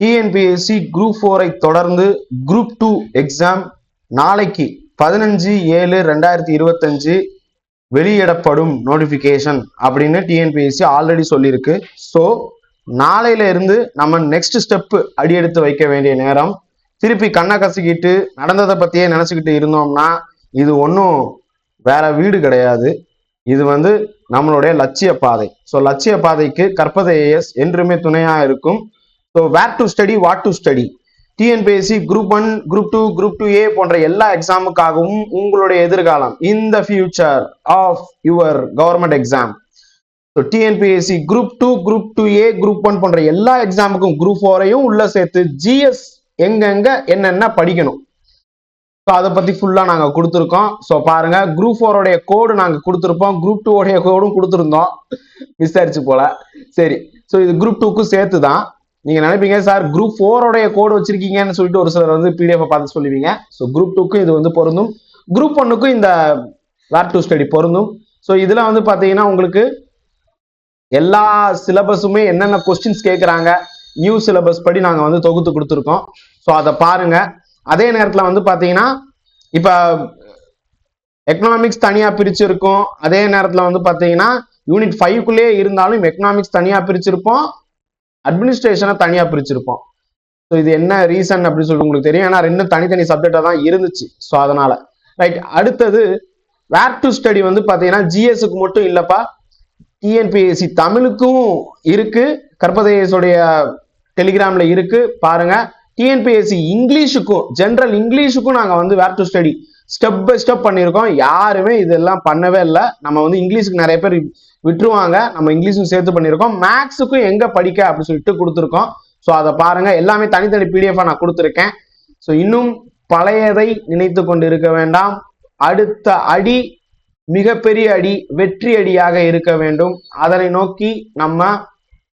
TNPSC group ஃபோரை தொடர்ந்து group two exam நாளைக்கு பதினஞ்சு ஏழு ரெண்டாயிரத்தி இருபத்தஞ்சு வெளியிடப்படும் நோட்டிஃபிகேஷன் அப்படின்னு டிஎன்பிஎஸ்சி ஆல்ரெடி சொல்லியிருக்கு. ஸோ நாளையில இருந்து நம்ம நெக்ஸ்ட் ஸ்டெப்பு அடி எடுத்து வைக்க வேண்டிய நேரம். திருப்பி கண்ணை கசிக்கிட்டு நடந்ததை பத்தியே நினைச்சுக்கிட்டு இருந்தோம்னா இது ஒன்றும் வேற வீடு கிடையாது. இது வந்து நம்மளுடைய லட்சிய பாதை ஸோ லட்சிய பாதைக்கு கற்பதை ஏஎஸ் என்றுமே துணையா இருக்கும். So where to study what to study TNPSC group one group two group two A போன்ற எல்லா எக்ஸாமுக்காகவும் உங்களுடைய எதிர்காலம் இந்த future of your government exam so TNPSC group two group two A group one போன்ற எல்லா எக்ஸாமுக்கும் குரூப் ஃபோரையும் உள்ள சேர்த்து ஜிஎஸ் எங்கெங்க என்னென்ன படிக்கணும். ஸோ அதை பத்தி ஃபுல்லா நாங்க கொடுத்துருக்கோம். ஸோ பாருங்க குரூப் ஃபோரோடைய கோடு நாங்க கொடுத்துருப்போம். குரூப் டூ உடைய கோடும் கொடுத்துருந்தோம். விசாரிச்சு போல. சரி. ஸோ இது குரூப் டூக்கும் சேர்த்து தான் நீங்க நினைப்பீங்க சார் குரூப் ஃபோரோடைய கோடு வச்சிருக்கீங்கன்னு சொல்லிட்டு ஒரு சிலர் வந்து பிடிஎஃப் பார்த்து சொல்லுவீங்க. ஸோ குரூப் டூக்கும் இது வந்து பொருந்தும். குரூப் ஒன்னுக்கும் இந்த வேர் டு ஸ்டடி பொருந்தும். ஸோ இதுல வந்து பாத்தீங்கன்னா உங்களுக்கு எல்லா சிலபஸுமே என்னென்ன கொஸ்டின்ஸ் கேட்குறாங்க நியூ சிலபஸ் படி நாங்கள் வந்து தொகுத்து கொடுத்துருக்கோம். ஸோ அதை பாருங்க. அதே நேரத்தில் வந்து பார்த்தீங்கன்னா இப்போ எக்கனாமிக்ஸ் தனியாக பிரிச்சிருக்கோம். அதே நேரத்தில் வந்து பார்த்தீங்கன்னா யூனிட் ஃபைவ்க்குள்ளேயே இருந்தாலும் எக்கனாமிக்ஸ் தனியாக பிரிச்சிருப்போம். அட்மினிஸ்ட்ரேஷனை தனியாக பிரிச்சிருப்போம். ஸோ இது என்ன ரீசன் அப்படின்னு சொல்லிட்டு உங்களுக்கு தெரியும். ஏன்னா ரெண்டும் தனித்தனி சப்ஜெக்டாக தான் இருந்துச்சு. ஸோ அதனால. ரைட் அடுத்தது வேர் டு ஸ்டடி வந்து பார்த்தீங்கன்னா ஜிஎஸ்க்கு மட்டும் இல்லைப்பா. டிஎன்பிஎஸ்சி தமிழுக்கும் இருக்கு. கற்பதேசுடைய டெலிகிராமில் இருக்கு. பாருங்க. டிஎன்பிஎஸ்சி இங்கிலீஷுக்கும் ஜென்ரல் இங்கிலீஷுக்கும் நாங்கள் வந்து where to study step by step பண்ணியிருக்கோம். யாருமே இதெல்லாம் பண்ணவே இல்லை. நம்ம வந்து இங்கிலீஷுக்கு நிறைய பேர் விட்டுருவாங்க. நம்ம இங்கிலீஷும் சேர்த்து பண்ணியிருக்கோம். மேக்ஸுக்கும் எங்க படிக்க அப்படின்னு சொல்லிட்டு கொடுத்துருக்கோம். ஸோ அதை பாருங்க. எல்லாமே தனித்தனி பிடிஎஃபாக நான் கொடுத்துருக்கேன். ஸோ இன்னும் பழையதை நினைத்து கொண்டு இருக்க வேண்டாம். அடுத்த அடி மிகப்பெரிய அடி வெற்றி அடியாக இருக்க வேண்டும். அதனை நோக்கி நம்ம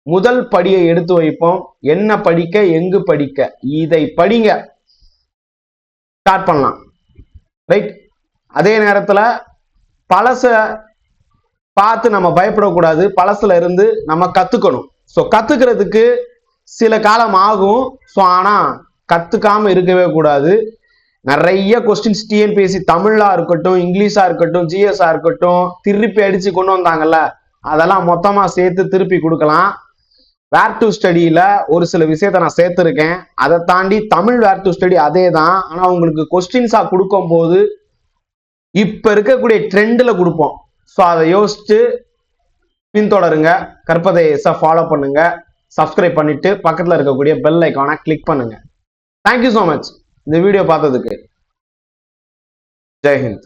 முதல் படியை எடுத்து வைப்போம். என்ன படிக்க எங்கு படிக்க? இதை படிங்க. ஸ்டார்ட் பண்ணலாம். ரைட் அதே நேரத்தில் பழசை பார்த்து நம்ம பயப்படக்கூடாது. பழசுல இருந்து நம்ம கற்றுக்கணும் ஸோ கற்றுக்கிறதுக்கு சில காலம் ஆகும். ஸோ ஆனால் கற்றுக்காமல் இருக்கவே கூடாது. நிறைய கொஸ்டின்ஸ் டிஎன்பிஎஸ்சி தமிழாக இருக்கட்டும் இங்கிலீஷாக இருக்கட்டும் ஜிஎஸ்ஆ இருக்கட்டும் திருப்பி அடித்து கொண்டு வந்தாங்கல்ல அதெல்லாம் மொத்தமாக சேர்த்து திருப்பி கொடுக்கலாம். வேர் டு ஸ்டடியில ஒரு சில விஷயத்த நான் சேர்த்துருக்கேன். அதை தாண்டி தமிழ் வேர் டு ஸ்டடி அதே தான். ஆனா உங்களுக்கு கொஸ்டின்ஸா கொடுக்கும் போது இப்ப இருக்கக்கூடிய ட்ரெண்ட்ல கொடுப்போம். ஸோ அதை யோசிச்சு பின்தொடருங்க. கற்பதை ஃபாலோ பண்ணுங்க. சப்ஸ்கிரைப் பண்ணிட்டு பக்கத்துல இருக்கக்கூடிய பெல் ஐக்கானை கிளிக் பண்ணுங்க. தேங்க்யூ ஸோ மச் இந்த வீடியோ பார்த்ததுக்கு. ஜெய்ஹிந்த்